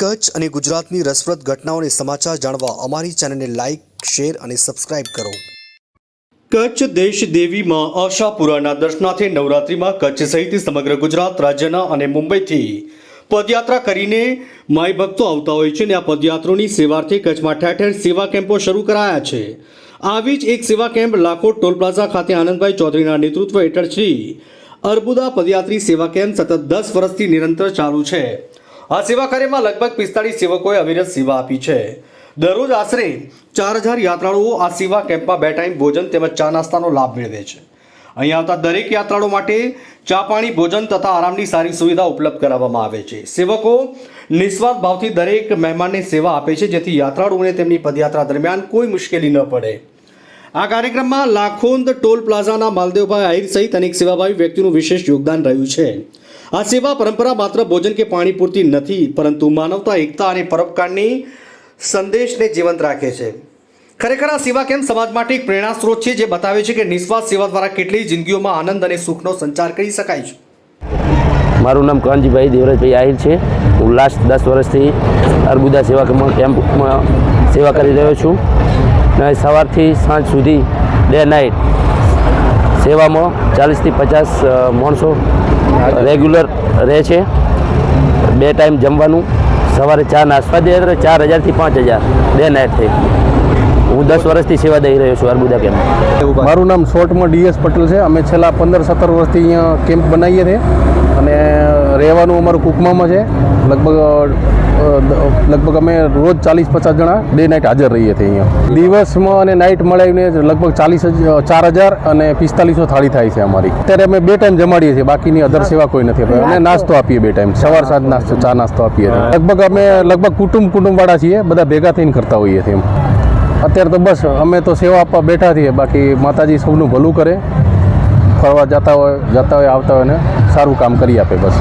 કચ્છ અને ગુજરાતની રસપ્રદ ઘટનાઓને સમાચાર જાણવા અમારી ચેનલને લાઇક શેર અને સબસ્ક્રાઇબ કરો. કચ્છ દેશ દેવીમાં આશાપુરાના દર્શનાર્થે નવરાત્રિમાં કચ્છ સહિત સમગ્ર ગુજરાત રાજ્યના અને મુંબઈથી પદયાત્રા કરીને માય ભક્તો આવતા હોય છે અને આ પદયાત્રોની સેવાર્થે કચ્છમાં ઠેર ઠેર સેવા કેમ્પો શરૂ કરાયા છે. આવી જ એક સેવા કેમ્પ લાખોટ ટોલ પ્લાઝા ખાતે આનંદભાઈ ચૌધરીના નેતૃત્વ હેઠળ શ્રી અર્બુદા પદયાત્રી સેવા કેમ્પ સતત દસ વર્ષથી નિરંતર ચાલુ છે. આ સેવા કાર્યમાં લગભગ પિસ્તાળીસ સેવકોએ અવિરત સેવા આપી છે. દરરોજ આશરે ચાર હજાર યાત્રાળુઓ આ સેવા કેમ્પમાં બે ટાઈમ ભોજન તેમજ ચા નાસ્તાનો લાભ મેળવે છે. અહીં આવતા દરેક યાત્રાળુ માટે ચા પાણી, ભોજન તથા આરામની સારી સુવિધા ઉપલબ્ધ કરાવવામાં આવે છે. સેવકો નિસ્વાર્થ ભાવથી દરેક મહેમાનને સેવા આપે છે, જેથી યાત્રાળુઓને તેમની પદયાત્રા દરમિયાન કોઈ મુશ્કેલી ન પડે. આ કાર્યક્રમમાં લાખોંદ ટોલ પ્લાઝાના માલદેવભાઈ આહિર સહિત અનેક સેવાભાવી વ્યક્તિનું વિશેષ યોગદાન રહ્યું છે. આ સેવા પરંપરા માત્ર ભોજન કે પાણી પૂરતી નથી, પરંતુ માનવતા, એકતા અને પરોપકારની સંદેશને જીવંત રાખે છે. ખરેખર આ સેવા કેમ્પ સમાજ માટે એક પ્રેરણા સ્ત્રોત છે જે બતાવે છે કે નિસ્વાર્થ સેવા દ્વારા કેટલી જિંદગીઓમાં આનંદ અને સુખનો સંચાર કરી શકાય છે? મારું નામ કાનજીભાઈ દેવરાજભાઈ આહિર છે. હું લાસ્ટ દસ વર્ષથી અર્બુદા સેવા કેમ્પ- કેમ્પમાં સેવા કરી રહ્યો છું. અને સવારથી સાંજ સુધી ડે નાઇટ સેવામાં ચાલીસથી પચાસ માણસો રેગ્યુલર રહે છે. બે ટાઈમ જમવાનું. સવારે ચા નાસ્તા દે, ચાર હજારથી પાંચ હજાર. ડે નાઇટ થઈ. હું દસ વર્ષથી સેવા દઈ રહ્યો છું અર્બુદા કેમ્પ મારું નામ શોર્ટમાં ડીએસ પટેલ છે. અમે છેલ્લા પંદર, સત્તર વર્ષથી અહીંયા કેમ્પ બનાવીએ છીએ અને રહેવાનું અમારું કુકમામાં છે. લગભગ લગભગ અમે રોજ ચાલીસ, પચાસ જણા ડે નાઇટ હાજર રહીએ છીએ અહીંયા. દિવસમાં અને નાઇટ મળાવીને લગભગ ચાલીસ ચાર હજાર અને પિસ્તાલીસો થાળી થાય છે અમારી. અત્યારે અમે બે ટાઈમ જમાડીએ છીએ. બાકીની અધર સેવા કોઈ નથી અને નાસ્તો આપીએ બે ટાઈમ. સવાર, સાંજ નાસ્તો, ચા, નાસ્તો આપીએ લગભગ અમે લગભગ કુટુંબ, કુટુંબવાળા છીએ. બધા ભેગા થઈને કરતા હોઈએ છીએ એમ. અત્યારે તો બસ, અમે તો સેવા આપવા બેઠા છીએ, બાકી માતાજી સૌનું ભલું કરે. ફરવા જતા હોય જતા હોય, આવતા હોય ને સારું કામ કરી આપે બસ.